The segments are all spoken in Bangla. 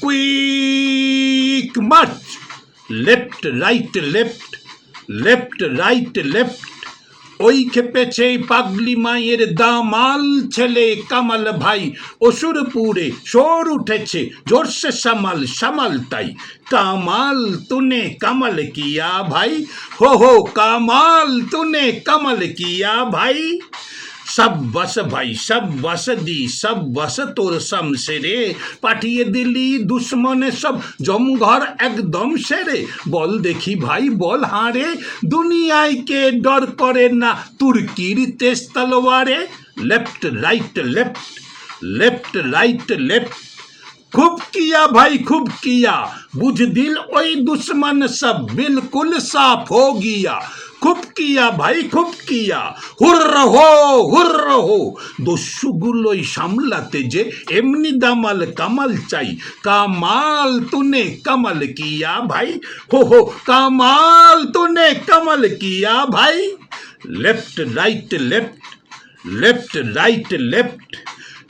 Quick march left right left left right left ওই খেপেছে পাগলি মায়ের দামাল ছেলে কামাল ভাই। অসুরপুরে সোর উঠেছে, জোরসে সামাল সামাল তাই। কামাল তুনে কামাল কিয়া ভাই। হো হো, কামাল তুনে কামাল কিয়া ভাই। সব বস ভাই সব বস দি সব বস তোর শমশেরে পাঠিয়ে দিলি দুশ্মনে সব জমঘর একদম সেরে বল দেখি ভাই বল হারে দুনিয়ায় কে ডর করে না তুর্কির তেজ তলোয়ারে left right left left right left खूब किया भाई खूब किया बुझ दिल ओई दुश्मन सब बिल्कुल साफ हो गया খুব কিয়া ভাই খুব কিয়া হুর হো হুর হো দস্যুগুলোই সামলাতে যে এমনি দামাল কামাল চাই। কামাল তুনে কামাল কিয়া, ভাই। হো হো, কামাল তুনে কামাল কিয়া, ভাই। Left right left left right left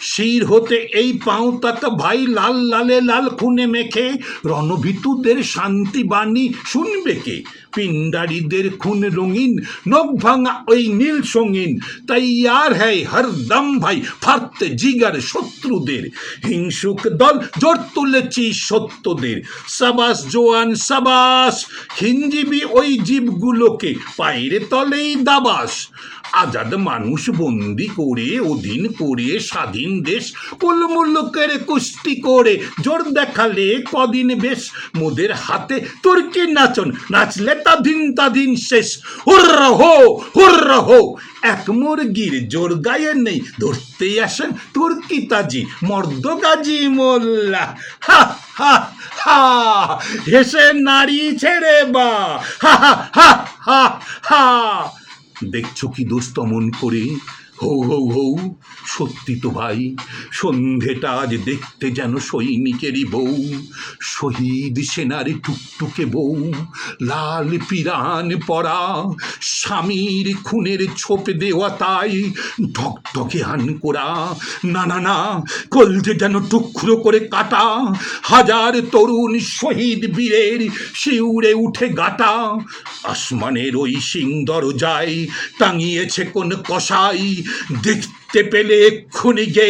শির হতে এই পাও তাক ভাই লাল লালে লাল খুনে মেখে, রণভীতুদের শান্তি বাণী শুনবে কে? পিন্ডারীদের খুন রঙিন, নখ ভাঙা ওই নীল সঙ্গীন তৈয়ার হ্যায় হরদম ভাই ফারতে জিগার শত্রুদের। হিংসুক দল জোর তুলেছি সত্যদের। সাবাস জোয়ান সাবাস হিঞ্জিবি ওই জীবগুলোকে পায়ের তলেই দাবাস। আজাদ মানুষ বন্দি করে, অধীন করে, স্বাধীন দেশ কুলমুল্লুকের কুস্তি করে, জোর দেখালে কদিন বেশ। মোদের হাতে তুর্কি নাচন, নাচলে তাদিন তাদিন শেষ। হুর্র হো হুর্র হো, এক মুরগির জোর গায়ে নেই। ধরতে আসেন তুর্কি তাজি মর্দ গাজী মোল্লা। হা হা হা, হেসে নারী ছেড়ে বা। হা হা হা হা হা। দেখছ কি দোস্ত মন করে। হৌ হৌ হৌ। সত্যি তো ভাই, সন্ধেটা আজ দেখতে যেন সৈনিকেরই বউ। শহীদ সেনার টুকটুকে বউ, লাল পিরান পরা, স্বামীর খুনের ছোপে দেওয়া তাই ঢকঢকে হান করা। না না না কলজে যেন টুকরো করে কাটা, হাজার তরুণ শহীদ বীরের শিউরে উঠে গাটা। আসমানের ওই সিং দরজায় টাঙিয়েছে কোন কষাই দেখতে পেলে এক্ষুনি যে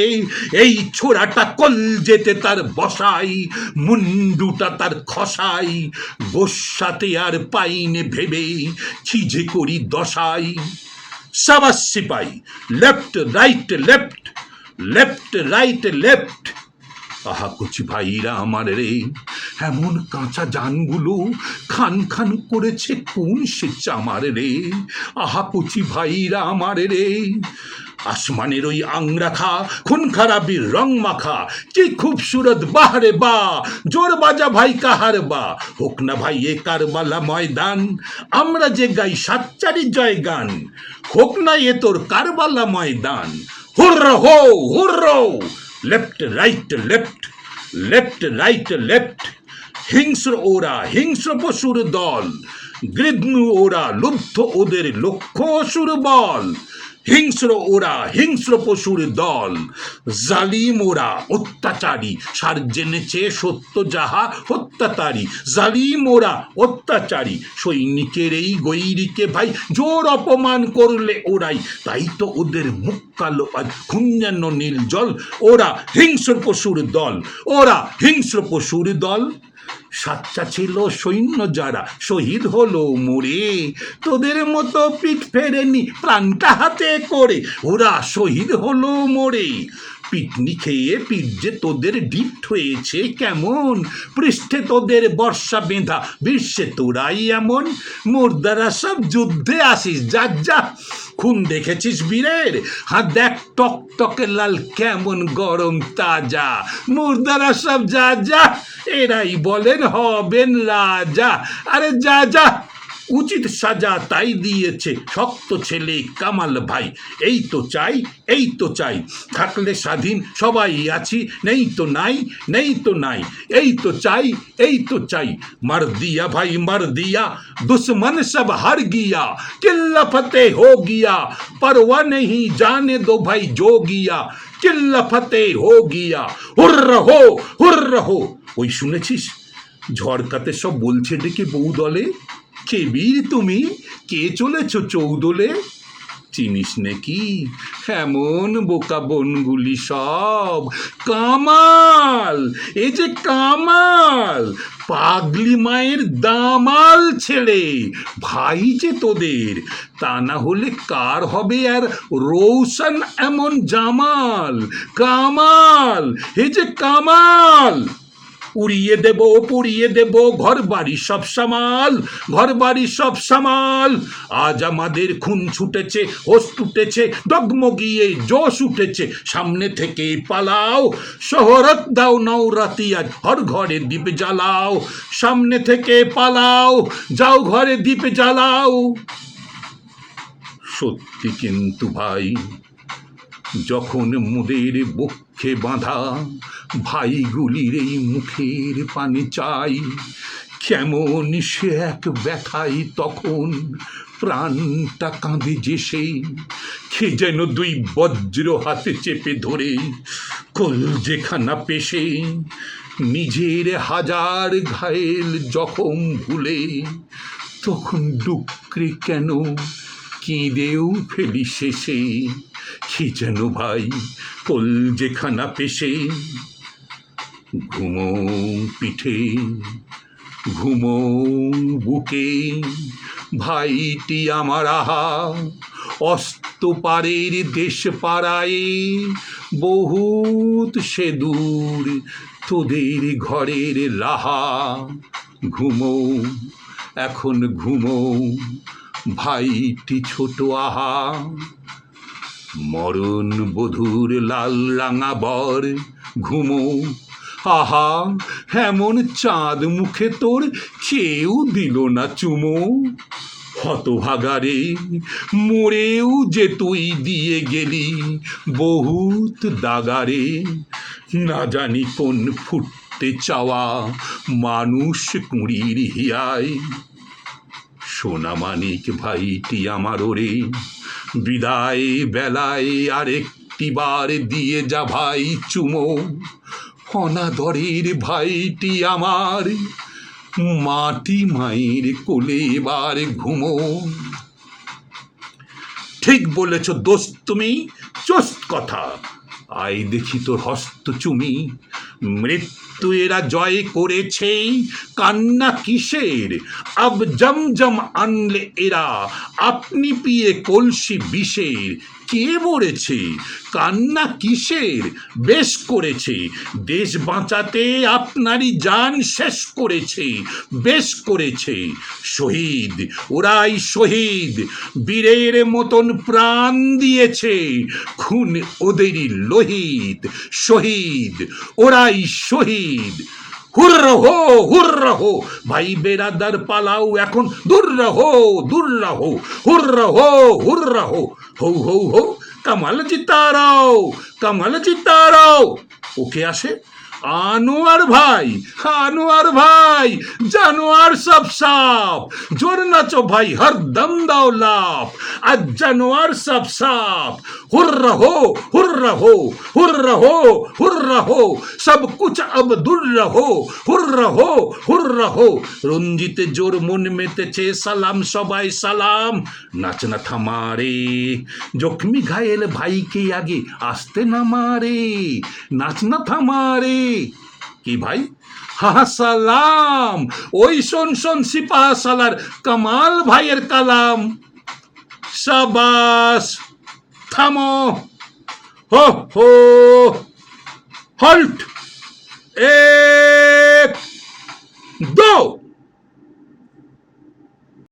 এই ছোড়াটা কল যেতে তার বসাই, মুন্ডুটা তার খসাই বসাতে আর পাইনে ভেবে ছিঝে করি দশাই। সাবাস সিপাই, left, right, left left, right, left আহা কচি ভাইরা আমার রে। এমন কাঁচা জানগুলো খান খান করেছে কোন সে চামার রে। আহা কচি ভাইরা আমার রে। আসমানের ওই আংরাখা খুন খারাপির রং মাখা, কি খুবসুরত বাহারে বা, জোর বাজা ভাই কাহার বা। হোক না ভাই এ কারবালা ময়দান, আমরা যে গাই সাচ্চারি জয় গান হোক না এ তোর কারবালা ময়দান। হুর্র হো, হুর্র! Left right left left right left হিংস্র ওরা, হিংস্র পশুর দল। গৃদ্নু ওরা, লুব্ধ ওদের লক্ষ্য অসুর বল। হিংস্র ওরা, হিংস্র পশুর দল, জালিম ওরা, অত্যাচারী, সার জেনেছে সত্য যাহা হত্যাচারী জালিম ওরা, অত্যাচারী, সৈনিকের এই গৈরিকে ভাই জোর অপমান করলে ওরাই, তাই তো ওদের মুখ কালো আর খুঞ্জান্ন নীল জল, ওরা হিংস্র পশুর দল, ওরা হিংস্র পশুর দল। সাচ্চা ছিল সৈন্য যারা। শহীদ হলো মরে। তোদের মতো পিঠ ফেরেনি প্রাণটা হাতে করে। ওরা শহীদ হলো মরে। পিটনি খেয়ে পিঠ যে তোদের ডিপ্ট হয়েছে কেমন? পৃষ্ঠে তোদের বর্ষা বেঁধা, বিশ্বে তোরাই এমন। মোর্দারা সব যুদ্ধে আসিস, যা যা। খুন দেখেছিস বীরের? হ্যাঁ দেখ টক টকে লাল কেমন গরম তাজা। মুর্দারা সব যা যা। এরাই বলেন হবেন রাজা। আরে যা যা। উচিত সাজা তাই দিয়েছে শক্ত ছেলে কামাল ভাই। এই তো চাই, এই তো চাই, থাকলে স্বাধীন, সবাই আছি, নেই তো নাই, নেই তো নাই, এই তো চাই, এই তো চাই। মার দিয়া ভাই মার দিয়া দুশ্মন সব হার গিয়া কিল্লা ফতে হো গিয়া পরওয়া নেই জানে দো ভাই জো গিয়া কিল্লা ফতে হো গিয়া, হুর হো হুর হো ওই শুনেছিস? ঝড়কাতে সব বলছে ডেকে বউ দলে? কে বীর তুমি? কে চলেছ চৌদলে? চিনিস নাকি? এমন বোকা বনগুলি সব। কামাল, এ যে কামাল, পাগলি মায়ের দামাল ছেড়ে ভাই যে তোদের, তা না হলে কার হবে আর রৌশন এমন জামাল? কামাল এ যে কামাল! উড়িয়ে দেব, পুড়িয়ে দেব। ঘর বাড়ি সব সামাল ঘর বাড়ি সব সামাল। আজ আমাদের খুন ছুটেছে হোস টুটেছে ডগমগিয়ে জোশ উঠেছে। সামনে থেকে পালাও, শহরত দাও নও রাতি আজ হর ঘরে দ্বীপ জ্বালাও। সামনে থেকে পালাও, যাও ঘরে দ্বীপ জ্বালাও। সত্যি কিন্তু ভাই যখন মুদের বক্ষে বাঁধা ভাইগুলির এই মুখের পানে চাই, কেমন সে এক ব্যথাই তখন প্রাণটা কাঁদে যে সেই কে যেন দুই বজ্র হাতে চেপে ধরে কল যেখানা পেশে, নিজের হাজার ঘায়েল জখম ভুলে তখন ডুকরে কেন কেঁদেও ফেলি শেষে। কি যেন ভাই কল যেখানা পেশে। ঘুমো পিঠে ঘুমো বুকে। ভাইটি আমার আহা, অস্ত পারের দেশ পাড়ায়। বহুত সে দূর তোদের ঘরের লাহা। ঘুমো এখন ঘুমো ভাইটি ছোট আহা। মরণ বধুর লাল রাঙা বর, ঘুমো। আহা এমন চাঁদ মুখে তোর কেউ দিল না চুমো। হতভাগারে মরেও যে তুই দিয়ে গেলি, বহুত দাগারে না জানি কোন ফুটতে চাওয়া মানুষ কুঁড়ির হিয়ায়। সোনামানিক ভাইটি আমার ওরে বিদায় বেলায় আরেকটি বার দিয়ে যা ভাই চুমো। অনাদরের ভাইটি আমার, মাটি মায়ের কোলে এবার ঘুমো। ঠিক বলেছ দোস্ত তুমি, চোস্ত কথা। আয় দেখি তোর হস্ত চুমি, মৃত্যু এরা জয় করেছে কান্না কিসের? আব জমজম আনলে এরা আপনি পিয়ে কলসি বিষের। কে মরেছে? কান্না কিসের? বেশ করেছে। দেশ বাঁচাতে আপনারই যান শেষ করেছে। বেশ করেছে। শহীদ, ওরাই শহীদ। বীরের মতন প্রাণ দিয়েছে। খুন ওদেরই লোহিত। শহীদ, ওরাই শহীদ। হুর্র হো হুর্র হো ভাই বেরাদার পালাও এখন। দূর হো দূর হো হুর্র হো হুর্র হো হৌ হৌ হৌ। কামাল জিতারাও কামাল জিতারাও। ওকে আসে? আনোয়ার ভাই আনোয়ার ভাই জানোয়ার সব সাপ জোর নাচো ভাই হর দম দাও লাভ আজ জানোয়ার সব সাপ हुर रहो हुर रहो हुर रहो हुर रहो सब कुछ अब दूर रहो हुर रहो हुर रहो রঞ্জিতে জোর মন মেতেছে সালাম সবাই সালাম নাচ না থামারে জখমি ঘায়েল ভাইকে আগে আসতে না মারে নাচ না থামারে কি ভাই? হাসালাম ওই শোন শোন সিপাহ সালার কামাল ভাইয়ের কালাম। সাবাস, থামো। হো হো, হল্ট। এক দো